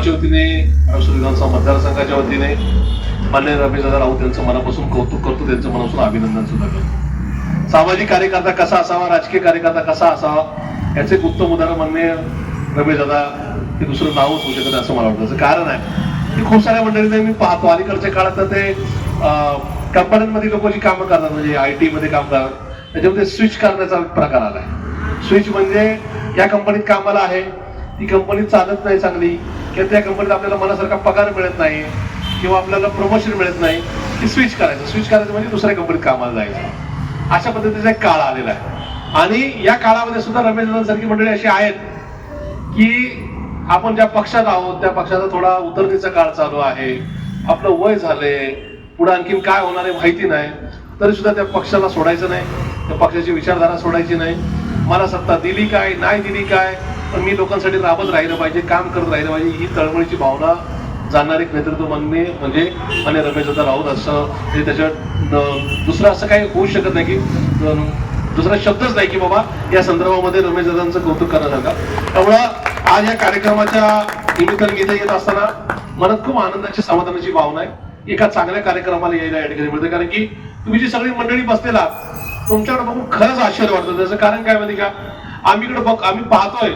कुटुंबाच्या वतीने महाराष्ट्र विधानसभा मतदारसंघाच्या वतीने मान्य रमेशदादा राऊत यांचं मनापासून कौतुक करतो त्यांचं मनापासून अभिनंदन सुद्धा करतो. सामाजिक कार्यकर्ता कसा असावा राजकीय कार्यकर्ता कसा असावा याचे एक उत्तम उदाहरण मान्य रमेशदादा हे दुसरं नावच होऊ शकत असं मला वाटतं. त्याचं कारण आहे की खूप साऱ्या मंडळींना मी पाहतो. अलीकडच्या काळात तर ते कंपन्यांमध्ये लोक जी कामं करतात म्हणजे आय टीमध्ये काम करतात त्याच्यामध्ये स्विच करण्याचा प्रकार आला आहे स्विच म्हणजे या कंपनीत कामाला आहे ती कंपनी चालत नाही चांगली की त्या कंपनीत आपल्याला मनासारखा पगार मिळत नाही किंवा आपल्याला प्रमोशन मिळत नाही की स्विच करायचं. स्विच करायचं म्हणजे दुसऱ्या कंपनीत कामाला जायचं. अशा पद्धतीचा एक काळ आलेला आहे. आणि या काळामध्ये सुद्धा रमेश सारखी मंडळी अशी आहेत की आपण ज्या पक्षात आहोत त्या पक्षाचा थोडा उतरणीचा काळ चालू आहे. आपलं वय झालंय. पुढे आणखीन काय होणार आहे माहिती नाही. तरी सुद्धा त्या पक्षाला सोडायचं नाही. त्या पक्षाची विचारधारा सोडायची नाही. मला सत्ता दिली काय नाही दिली काय पण मी लोकांसाठी राबत राहिलं पाहिजे काम करत राहिलं पाहिजे. ही तळमळीची भावना जाणणारे एक नेतृत्व म्हणणे म्हणजे आणि रमेश दादा राऊत असं म्हणजे ते त्याच्यात दुसरं असं काही होऊ शकत नाही की दुसरा शब्दच नाही की बाबा या संदर्भामध्ये रमेश दादांचं कौतुक करण्यासारखं त्यामुळं आज या कार्यक्रमाच्या निमित्ताने इथे येत असताना मनात खूप आनंदाची समाधानाची भावना आहे. एका चांगल्या कार्यक्रमाला यायला या ठिकाणी मिळते कारण की तुम्ही जी सगळी मंडळी बसलेला तुमच्याकडे बघून खरंच आश्चर्य वाटतं. त्याचं कारण काय माहिती का? आम्ही इकडे बघ आम्ही पाहतोय.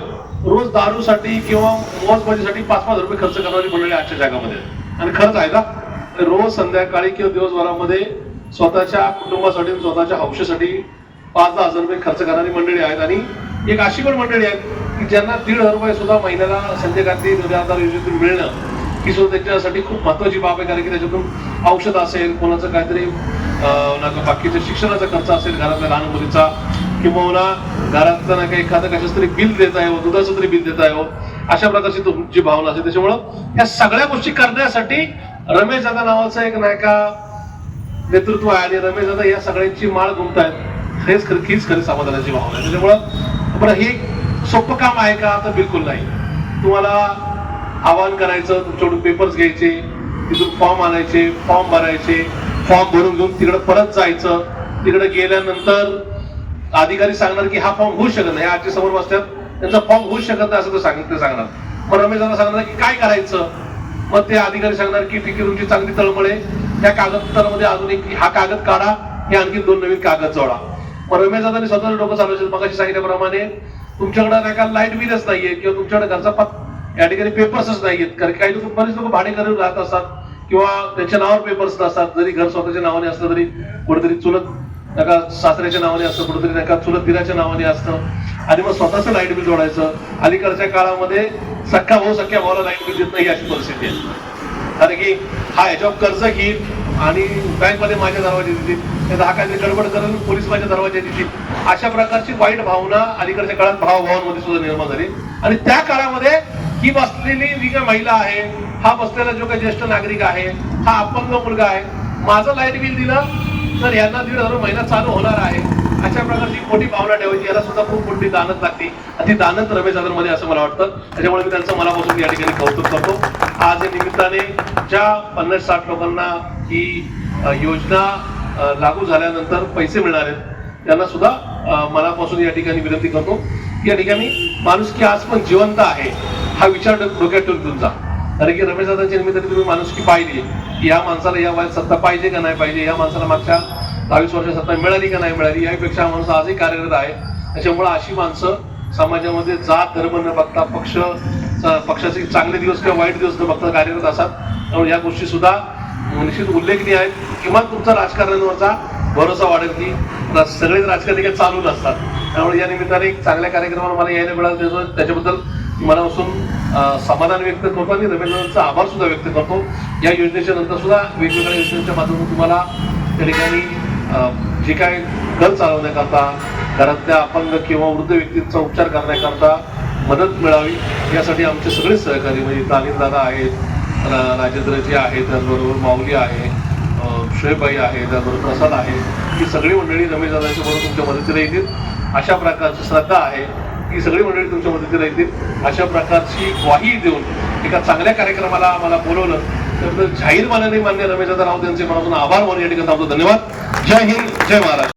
रोज दारूसाठी किंवा मौजमजेसाठी पाच पाच रुपये खर्च करणारी मंडळी आजच्या जगामध्ये. आणि खरंच आहे का? रोज संध्याकाळी किंवा दिवसभरामध्ये स्वतःच्या कुटुंबासाठी स्वतःच्या हौशेसाठी पाच दहा हजार रुपये खर्च करणारी मंडळी आहेत. आणि एक अशी पण मंडळी आहेत की ज्यांना दीड हजार रुपये सुद्धा महिन्याला संजय गांधी योजनेतून मिळणं ही सुद्धा त्यांच्यासाठी खूप महत्वाची बाब आहे. कारण की त्याच्यातून औषध असेल कोणाचं काहीतरी बाकीचं बाकीच्या शिक्षणाचा खर्च असेल घरातल्या लहान मुलीचा किंवा घरातलं ना काही एखादं कशाच तरी बिल देता आहे दुधाचं तरी बिल देत आहे हो. अशा प्रकारची तुमची भावना असते. त्याच्यामुळं या सगळ्या गोष्टी करण्यासाठी रमेश दादा नावाचं एक नाही का नेतृत्व आहे आणि रमेश दादा या सगळ्यांची माळ गुंततायत. हेच खरं हीच खरी समाधानाची भावना आहे. त्याच्यामुळं बरं हे सोपं काम आहे का? तर बिलकुल नाही. तुम्हाला आवाहन करायचं तुमच्याकडून पेपर्स घ्यायचे तिथून फॉर्म आणायचे फॉर्म भरायचे फॉर्म भरून घेऊन तिकडे परत जायचं. तिकडे गेल्यानंतर अधिकारी सांगणार की हा फॉर्म होऊ शकत नाही आजच्या समोर बसतात त्यांचा फॉर्म होऊ शकत नाही असं ते सांग ते सांगणार. मग रमेशांना सांगणार की काय करायचं? मग ते अधिकारी सांगणार की ठीक तुमची चांगली तळमळ आहे. त्या कागदपत्रामध्ये अजून एक हा कागद काढा. हे आणखी दोन नवीन कागद जोडा. मग रमेश दादांनी डोकं चालवायचं मग सांगितल्याप्रमाणे तुमच्याकडे नाही का लाइट बिलच नाहीये किंवा तुमच्याकडे घरचा पत या ठिकाणी पेपर्सच नाहीयेत. कारण काही लोक बरेच लोक भाडे करून राहत असतात किंवा त्यांच्या नावावर पेपर्स नसतात. जरी घर स्वतःच्या नावाने असलं तरी कुठेतरी चुलत नका सासऱ्याच्या नावाने असतं कुठंतरी नका चुलत दिराच्या नावाने असतं. आणि मग स्वतःच लाइट बिल जोडायचं. अलीकडच्या काळामध्ये सख्खा भाऊ सख्या भावाला लाइट बिल देत नाही अशी परिस्थिती आहे. कारण की हा याच्यावर कर्ज घेईल आणि बँकमध्ये माझ्या दरवाजा देतील नाही तर गडबड करून पोलीस माझ्या दरवाजा देतील. अशा प्रकारची वाईट भावना अलीकडच्या काळात भावभावांमध्ये सुद्धा निर्माण झाली. आणि त्या काळामध्ये ही बसलेली जी काही महिला आहे हा बसलेला जो काही ज्येष्ठ नागरिक आहे हा अपंग मुलगा आहे माझं लाइट बिल दिलं तर यांना दीड हजार महिना चालू होणार आहे. अशा प्रकारची मोठी भावना ठेवायची. याला सुद्धा खूप मोठी दानत लागते. आणि ती दानत रमेशमध्ये असं मला वाटतं. त्याच्यामुळे मी त्यांचं मनापासून या ठिकाणी कौतुक करतो. आज या निमित्ताने ज्या पन्नास साठ लोकांना ही योजना लागू झाल्यानंतर पैसे मिळणार आहेत त्यांना सुद्धा मनापासून या ठिकाणी विनंती करतो की या ठिकाणी माणुसकी आज पण जिवंत आहे हा विचार डोक्यात ठेवून तुमचा कारण की रमेश दादांच्या निमित्ताने तुम्ही माणुसकी पाहिली की या माणसाला या वयात सत्ता पाहिजे का नाही पाहिजे? या माणसाला मागच्या दहावीस वर्ष सत्ता मिळाली का नाही मिळाली? यापेक्षा माणूस आजही कार्यरत आहे. त्याच्यामुळे अशी माणसं समाजामध्ये जात धर्म न बघता पक्ष पक्षाचे चांगले दिवस किंवा वाईट दिवस न बघता कार्यरत असतात. त्यामुळे या गोष्टी सुद्धा निश्चित उल्लेखनीय आहेत. किमान तुमचा राजकारण्यांवरचा भरोसा वाढेल की सगळेच राजकारणी काही चालू नसतात त्यामुळे या निमित्ताने एक चांगल्या कार्यक्रमाला मला यायला मिळालं त्याच्याबद्दल मनापासून समाधान व्यक्त करतो आणि रवींद्रांचा आभार सुद्धा व्यक्त करतो. या योजनेच्या नंतर सुद्धा वेगवेगळ्या योजनेच्या माध्यमातून तुम्हाला त्या ठिकाणी जे काय घर चालवण्याकरता घरातल्या अपंग किंवा वृद्ध व्यक्तींचा उपचार करण्याकरता मदत मिळावी यासाठी आमचे सगळे सहकारी म्हणजे तालीम दादा आहेत राजेंद्रजी आहेत त्याचबरोबर माऊली आहे अं, शोएबाई आहे त्याचबरोबर प्रसाद आहे. ही सगळी मंडळी रमेश दादांच्या बरोबर तुमच्या मदतीला येतील. अशा प्रकारची श्रद्धा आहे. ही सगळी मंडळी तुमच्या मदतीला येतील अशा प्रकारची ग्वाही देऊन एका चांगल्या कार्यक्रमाला आम्हाला बोलवलं. तर जाहीर मानाने मान्य रमेश दादा राऊत यांचे मनातून आभार मानून या ठिकाणी धन्यवाद. जय हिंद. जय महाराष्ट्र.